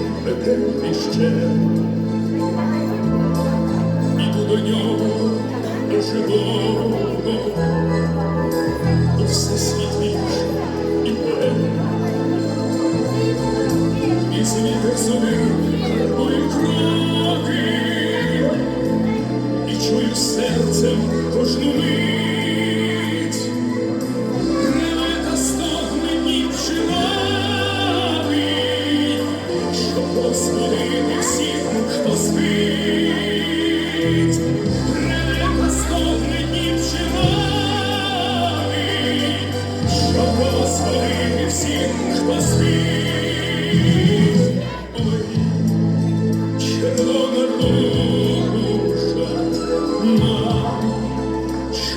душі пекельний ще, іду до нього, живого, до все світліше і поет. І світе зорі мої кроки, і чую серцем кожну мить.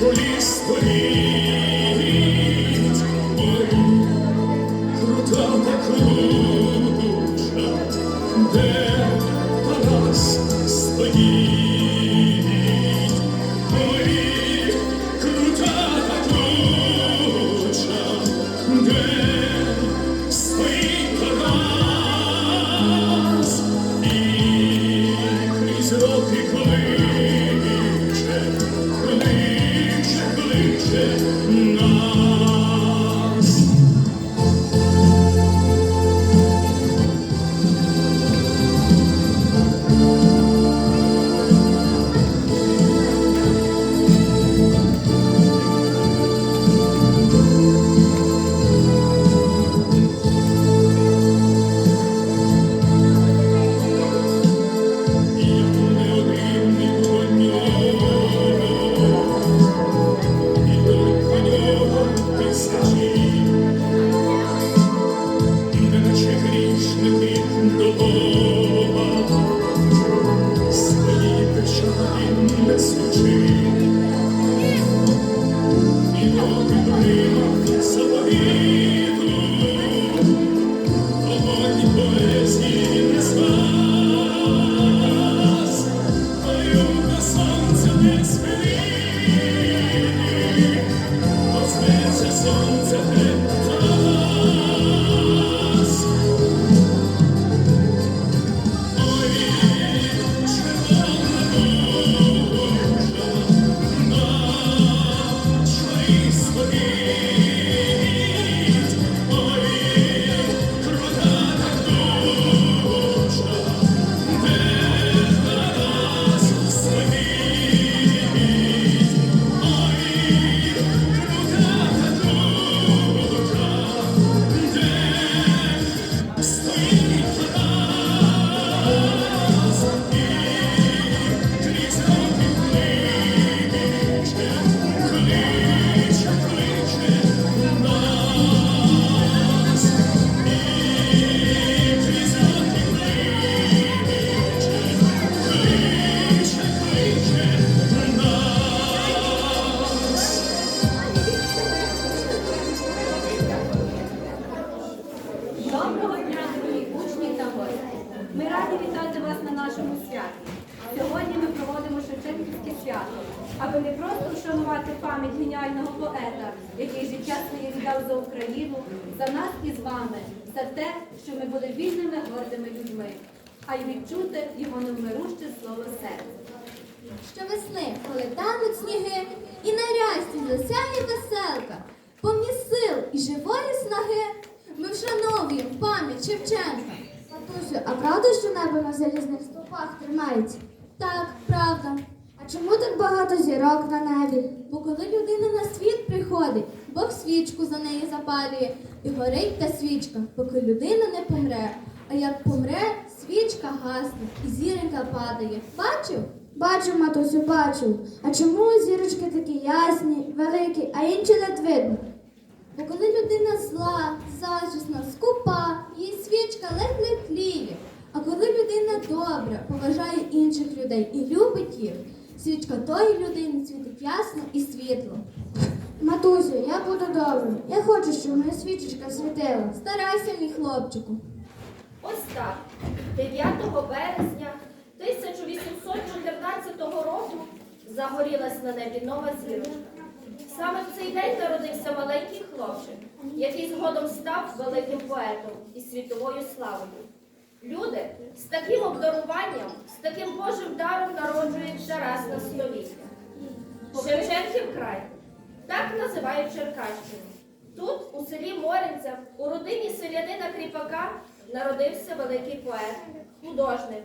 Чолі стоїть, раді вітати вас на нашому святі. Сьогодні ми проводимо Шевченківське свято, аби не просто вшанувати пам'ять геніального поета, який життя своє віддав за Україну, за нас і з вами, за те, що ми були вільними гордими людьми, а й відчути його невмируще слово серця. Щовесни, коли тануть сніги, і на рясті засяє веселка, повні сил і живої снаги, ми вшановуємо пам'ять Шевченка. Матусю, а правда, що небо на залізних стовпах тримається? Так, правда. А чому так багато зірок на небі? Бо коли людина на світ приходить, Бог свічку за неї запалює, і горить та свічка, поки людина не помре. А як помре, свічка гасне, і зіронька падає. Бачив? Бачу, матусю, бачу. А чому зірочки такі ясні, великі, а інші не видно? Бо коли людина зла, заздрісна, скупа, її свічка ледь-ледь тліє. А коли людина добра, поважає інших людей і любить їх, свічка тої людини світить ясно і світло. Матусю, я буду добрим. Я хочу, щоб моя свічечка світила. Старайся, мій хлопчику. Ось так, 9 березня 1814 року загорілась на небі нова зірочка. Саме в цей день народився маленький хлопчик, який згодом став великим поетом і світовою славою. Люди з таким обдаруванням, з таким Божим даром народжуються раз на століття. Шевченків край. Так називають Черкащину. Тут, у селі Моринця, у родині селянина Кріпака, народився великий поет, художник.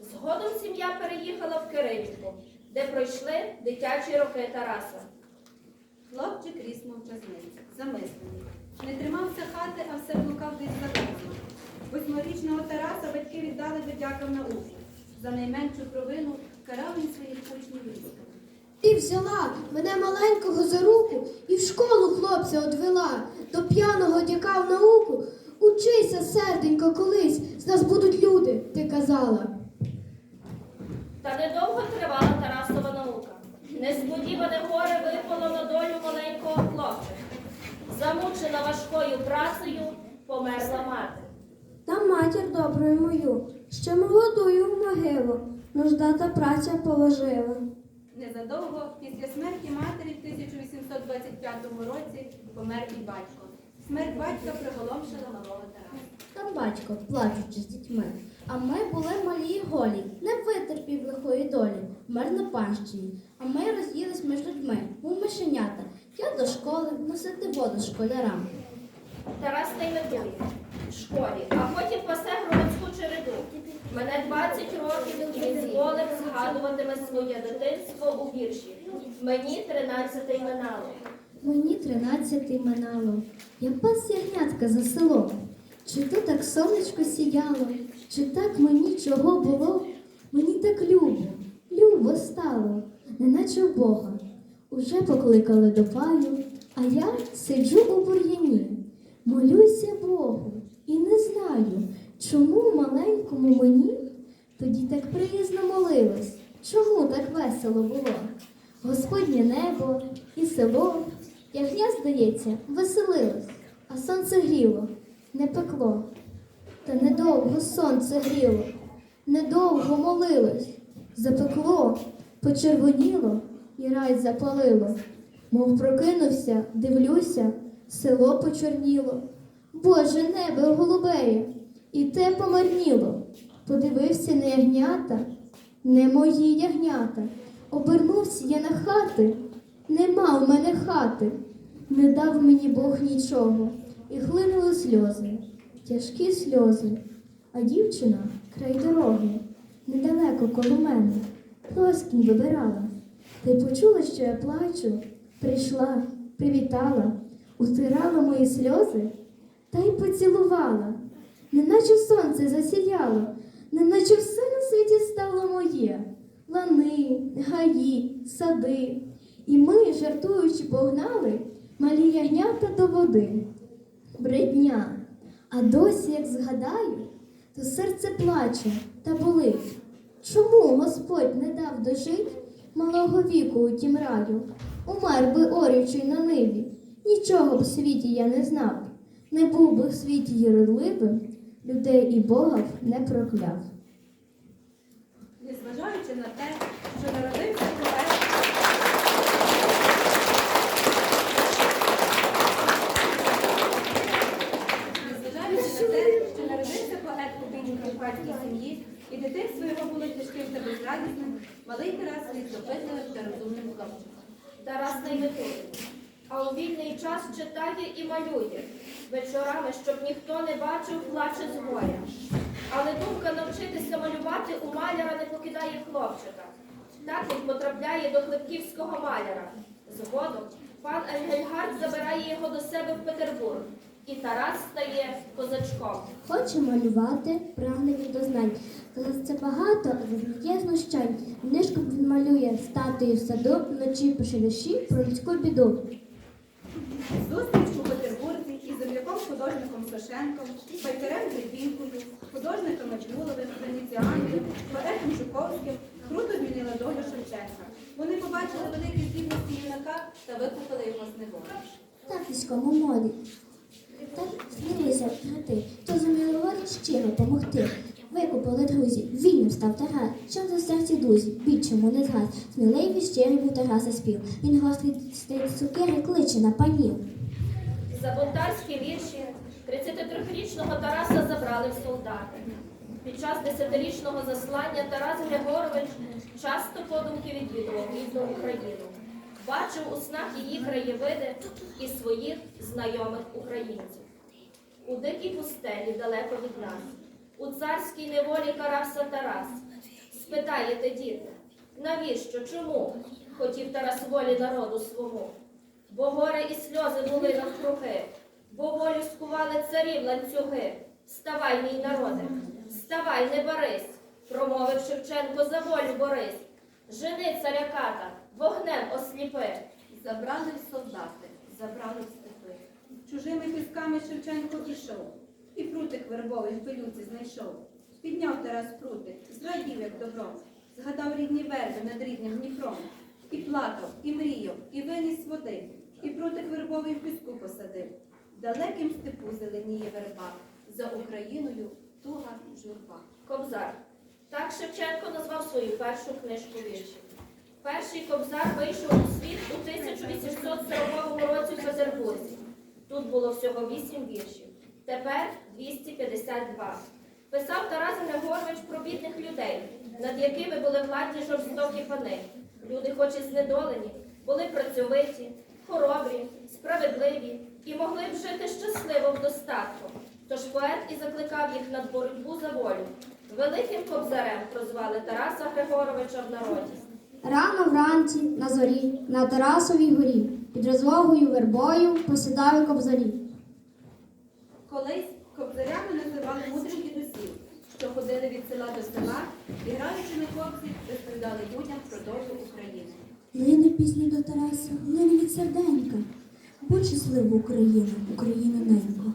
Згодом сім'я переїхала в Кирилівку, де пройшли дитячі роки Тараса. Хлопчик ріс мовчазниць, замислений. Не тримався хати, а все блукав десь за космом. Восьмирічного Тараса батьки віддали до дякам науки. За найменшу провину карав він своїх учнів різками. Ти взяла мене маленького за руку і в школу хлопця одвела, до п'яного дяка в науку. Учися, серденько, колись, з нас будуть люди, ти казала. Та недовго тривала Тарасова наука. Несподіване горе випало на долю маленького хлопчика. Замучена важкою працею, померла мати. Та матір доброю мою, ще молодою в могилу, нужда та праця положила. Незадовго після смерті матері в 1825 році помер і батько. Смерть батька приголомшила малого Тараса. Там батько, плачучи з дітьми. А ми були малі й голі, не витерпів лихої долі, вмер на панщині. А ми розділись між людьми, мов мишенята. Я до школи носити воду школярам. Тарас наймитує в школі, а потім пасе громадську череду. Мене 20 років і він зволив згадуватиме своє дитинство у вірші. Мені 13 минало. Мені тринадцятий минало, я пас ягнятка за селом. Чи то так сонечко сіяло, чи так мені чого було? Мені так любо, любо стало, неначе в Бога. Уже покликали до паю, а я сиджу у бур'яні, молюся Богу і не знаю, чому маленькому мені тоді так приязно молилось, чому так весело було. Господнє небо і село, ягня, здається, веселилось, а сонце гріло, не пекло. Та недовго сонце гріло, недовго молилось, запекло, почервоніло і рай запалило. Мов прокинувся, дивлюся, село почорніло. Боже небо голубеє, і те помарніло. Подивився на ягнята, не мої ягнята. Обернувся я на хати, нема в мене хати, не дав мені Бог нічого, і хлинули сльози, тяжкі сльози. А дівчина край дороги, недалеко коло мене, плоскінь вибирала. Та й почула, що я плачу, прийшла, привітала, утирала мої сльози. Та й поцілувала, неначе сонце засіяло, неначе все на світі стало моє. Лани, гаї, сади. І ми, жартуючи, погнали малі ягнята до води. Бредня. А досі, як згадаю, то серце плаче та болить. Чому Господь не дав дожить малого віку у тім раю? Умер би орючий на ниві, нічого б в світі я не знав. Не був би в світі єродливим, людей і Бога б не прокляв. Незважаючи на те, що народився поет, незважаючи на те, що народився поет у бідній карпатській сім'ї, і дитинство його було тяжким та безрадісним, малий Тарас ріс допитливим та розумним хлопчиком. Тарас наймитує. А у вільний час читає і малює. Вечорами, щоб ніхто не бачив, плаче з горя. Але думка навчитися малювати у маляра не покидає хлопчика. Так він потрапляє до Хлебківського маляра. Згодом пан Ельгельгард забирає його до себе в Петербург і Тарас стає козачком. Хоче малювати, прагне він до знань. Коли це багато, зазнає знущань. Книжку він малює статую в саду, вночі пише вірші про людську біду. Зустріч у Петербурзі із земляком художником Сошенком, байкарем Гребінкою, художником Мачмуловим, Венеціаною, поетом Жуковським круто змінила долю Шевченка. Вони побачили великі здібності юнака та викупили його з неволі. Так військовому моді. Так змінилися брати, то замілували щиро помогти. Викупили друзі, вільним став Тарас, що за серці дузі, більчому не згас. Сміливий щирий був Тараса спів. Він гострий цукери кличе на панів. За бунтарські вірші 33-річного Тараса забрали в солдати. Під час десятирічного заслання Тарас Григорович часто подумки відвідував рідну Україну. Бачив у снах її краєвиди і своїх знайомих українців. У дикій пустелі далеко від нас, у царській неволі карався Тарас. Спитаєте, діти, навіщо, чому хотів Тарас волі народу свого? Бо горе і сльози були навкруги, бо волю скували царів ланцюги. Вставай, мій народе, вставай, не барись, промовив Шевченко за волю Борис. Жени царя ката, вогнем осліпи. Забрали солдати, забрали степи. Чужими пісками Шевченко ішов, і прутик вербовий в пилюці знайшов. Підняв Тарас прутик, зрадів, як добро, згадав рідні верби над рідним Дніпром. І плакав, і мріяв, і виніс води, і прутик вербовий піску посадив. Далеким степу зеленіє верба, за Україною туга журба. Кобзар. Так Шевченко назвав свою першу книжку віршів. Перший кобзар вийшов у світ у 1840 році в Петербурзі. Тут було всього вісім віршів. Тепер 252. Писав Тарас Григорович про бідних людей, над якими були владні жорстокі пани. Люди, хоч і знедолені, були працьовиті, хоробрі, справедливі і могли б жити щасливо в достатку. Тож поет і закликав їх на боротьбу за волю. Великим кобзарем прозвали Тараса Григоровича в народі. Рано вранці на зорі, на Тарасовій горі, під розлогою вербою посідали кобзарі. Колись кобзарями називали мудрих дідусів, що ходили від села до села і, граючи на кобзі, розповідали людям про долю України. Лине пісні до Тараса, лине від серденька. Будь щаслива Україна, Україна ненько.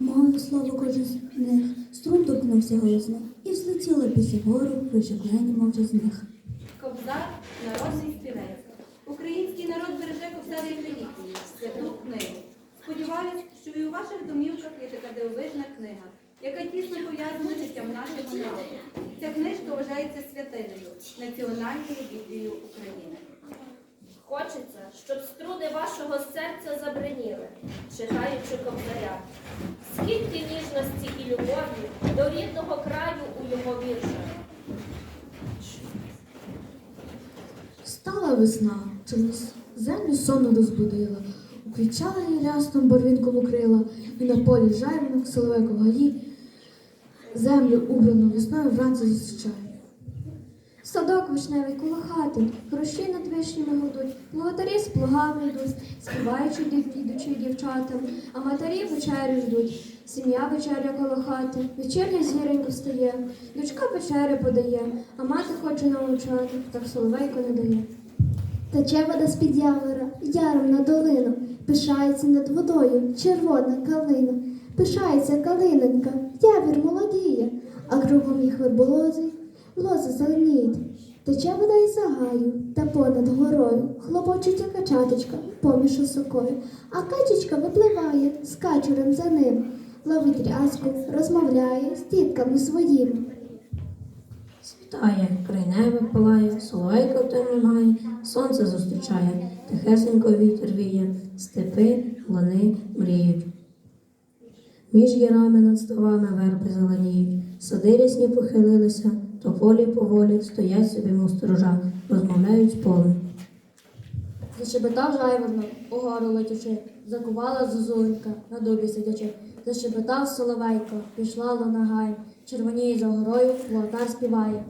Мовив слово кожен з них, струн торкнувся голосно, і взлетіла після гору, вишеклені мовча з них. Кобзар народний співець. Український народ береже кобзарі релігії, святу книгу. Сподіваюсь, що і у ваших домівках є така дивовижна книга, яка тісно пов'язана з життям нашого народу. Ця книжка вважається святиною, національною біблією України. Хочеться, щоб струни вашого серця забриніли, читаючи кобзаря. Скільки ніжності і любові до рідного краю у його віршах. Стала весна, через землю сонно розбудила, уквічала її рястом барвінком укрила, і на полі жайвинок соловейко в гаї, землю убрану весною вранці зустрічає. Садок вишневий коло хати, хрущі над вишнями гудуть, плугатарі з плугами йдуть, співаючи дів- дівчатам, а матері вечерю ждуть. Сім'я вечеря коло хати, вечірня зіронько встає, дочка вечерю подає, а мати хоче научати, так соловейко не дає. Тече вода з-під явора, яром на долину, пишається над водою червона калина, пишається калинонька, явір молодіє, а кругом їх верболози, лози зеленіють. Тече вода із загаю, та понад горою хлопочеться качаточка поміж осокою, а качечка випливає з качурем за ним, ловить рязку, розмовляє з дітками своїми. Світає, край неба палає, соловейко тримає, сонце зустрічає, тихесенько вітер віє, степи, лани мріють. Між ярами над ставами верби зеленіють, сади рясні похилилися, то полі поволі стоять собі мов сторожа, розмовляють з полем. Зашепетав жайворно, угору летючи, закувала зозуленька на дубі сидячи. Зашепетав соловейко, пішла луна гай, червоніє за горою, плотар співає.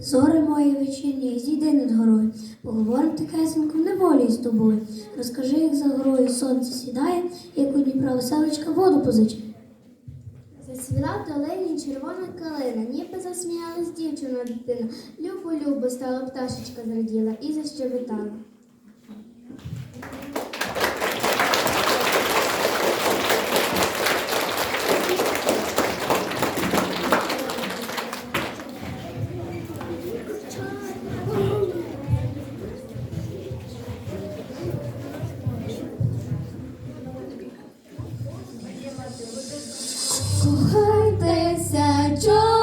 Зоре моє вечірнє, зійди над горою, поговорим тихесенько в неволі з тобою. Розкажи, як за горою сонце сідає, як у Дніпра веселочка воду позичає. Зацвіла в долині червона калина, ніби засміялась дівчина дитина. Любо, любо стала пташечка зраділа і защебетала. 저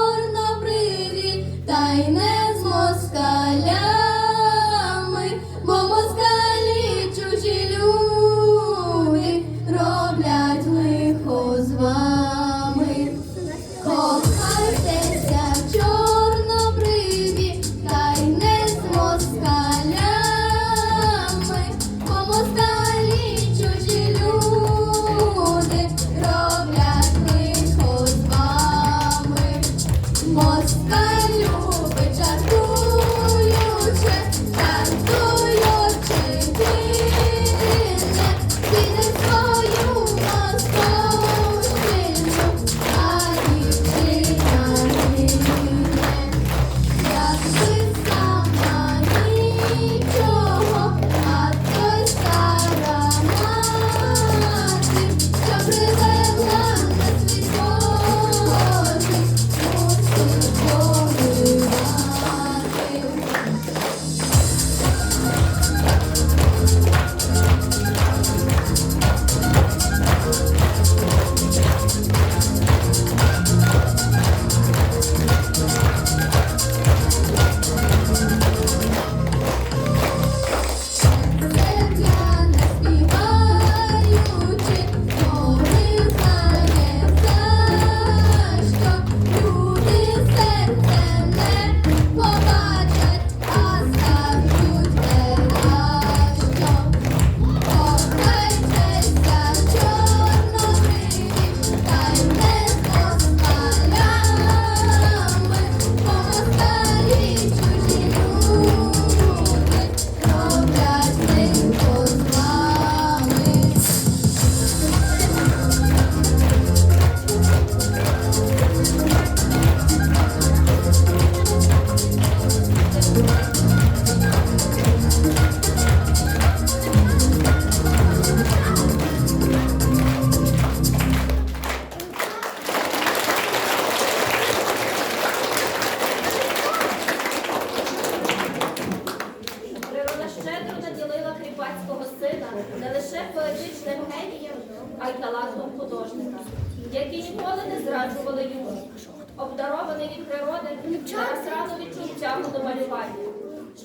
Обдарований від природи, рано відчув тягу до малювання.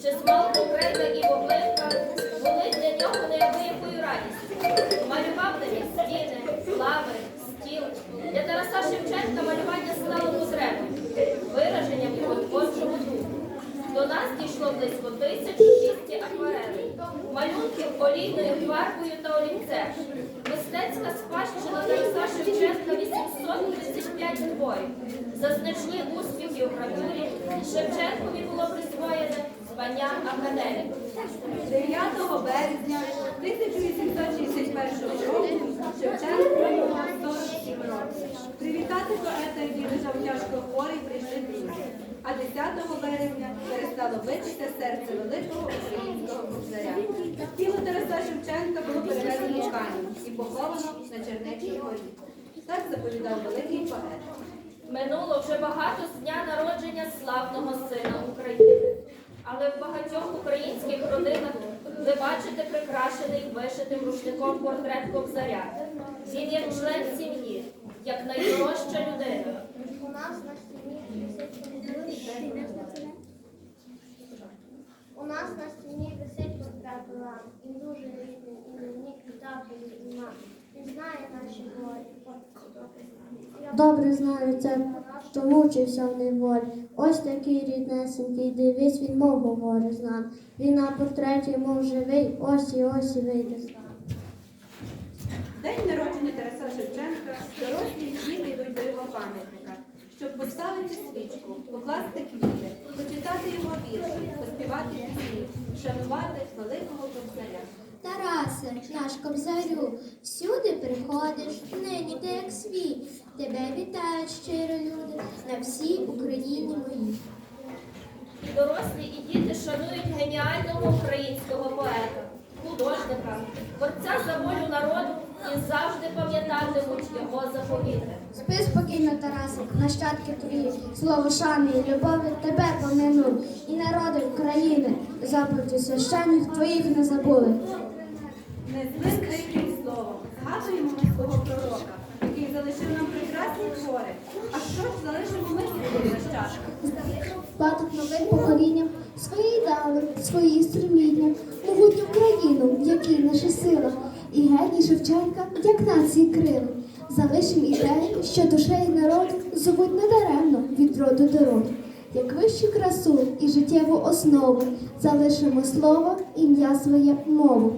Ще з малку крейда і воблинка були для нього неабиякою радістю. Малював на них стіни, лави, стіл. Для Тараса Шевченка малювання стало потребою, вираженням його творчого духу. До нас дійшло близько 1200 акварелей, малюнків олійною фарбою та олівцем. Мистецька спадщина Тараса Шевченка 835 творів. За значні успіхи у гравюрі Шевченкові було присвоєне звання академіка. 9 березня 1861 року Шевченко було 47 років. Привітати поета, який лежав тяжко хворий, прийшли друзі. А 10 березня перестало битися серце великого українського кобзаря. Тіло Тараса Шевченка було перевезено в Канів поховано на Чернечій горі. Так заповідав великий поет. Минуло вже багато з дня народження славного сина України. Але в багатьох українських родинах ви бачите прикрашений вишитим рушником портрет Кобзаря. Він як член сім'ї, як найдорожча людина. У нас на стіні висить у нас на стіні висить портрет Лан. Він дуже рідний і мені квітати зима. Він знає наші болі. Добре знаю це, що мучився в неволі. Ось такий ріднесенький, дивись, він мов говорить з нами. Він на портреті, мов живий, ось і ось і вийде з нами. День народження Тараса Шевченка дорослі і діти йдуть до його пам'ятника, щоб поставити свічку, покласти квіти, почитати співати пісні, шанувати великого кобзаря. Тарасе, наш кобзарю, всюди приходиш, нині ти як свій. Тебе вітають щиро люди на всій Україні моїй. І дорослі, і діти шанують геніального українського поета, художника, борця за волю народу і завжди пам'ятатимуть його заповіти. Спи спокійно, Тарасе, нащадки твої, слово шани і любові тебе поминув, і народи України, заповіді священних твоїх не забули. Не злим тихим словом. Згадуємо ми свого пророка, який залишив нам прекрасні твори. А що ж залишимо ми своїм нащадкам? Спадок новим поколінням свої ідеали, свої стремління, могутню країну, в якій наша сила, і геній Шевченка, як нації крили. Залишим ідеї, що душею народ зовуть недаремно від роду до роду. Як вищу красу і життєву основу залишимо слово, ім'я своє, мову.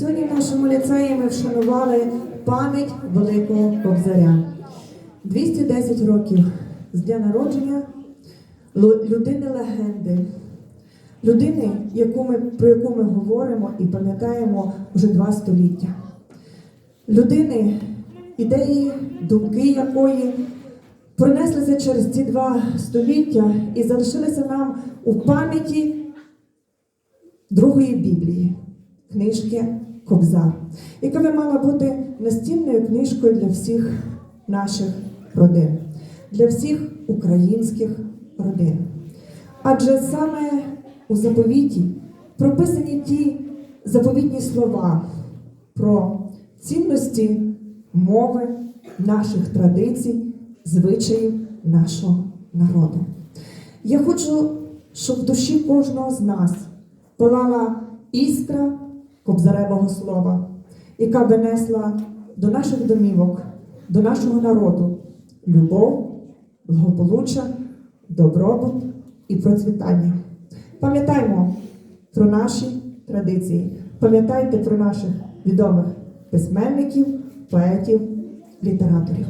Сьогодні в нашому ліцеї ми вшанували пам'ять великого кобзаря. 210 років з дня народження людини легенди, людини, яку ми, про яку ми говоримо і пам'ятаємо вже два століття. Людини, ідеї, думки якої пронеслися через ці два століття і залишилися нам у пам'яті другої Біблії, книжки Кобзар, яка би мала бути настільною книжкою для всіх наших родин, для всіх українських родин. Адже саме у заповіті прописані ті заповітні слова про цінності мови, наших традицій, звичаїв нашого народу. Я хочу, щоб в душі кожного з нас палала іскра кобзаревого слова, яка би несла до наших домівок, до нашого народу любов, благополуччя, добробут і процвітання. Пам'ятаймо про наші традиції, пам'ятайте про наших відомих письменників, поетів, літераторів.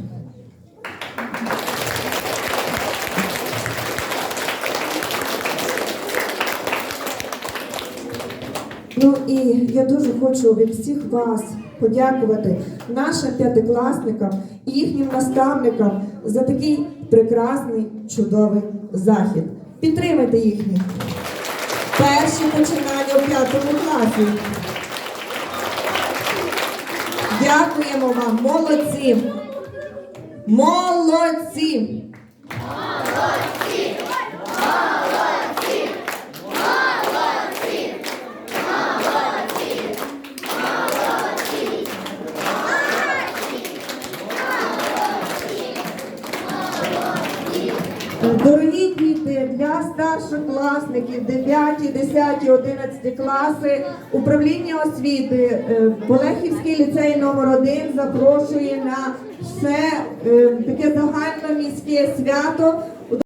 Ну і я дуже хочу від всіх вас подякувати нашим п'ятикласникам і їхнім наставникам за такий прекрасний, чудовий захід. Підтримайте їхні перші починання у п'ятому класі. Дякуємо вам, молодці! Молодці! Дорогі діти, для старшокласників 9, 10, 11 класи управління освіти е, Болехівський ліцей номер 1 запрошує на все е, таке загальноміське свято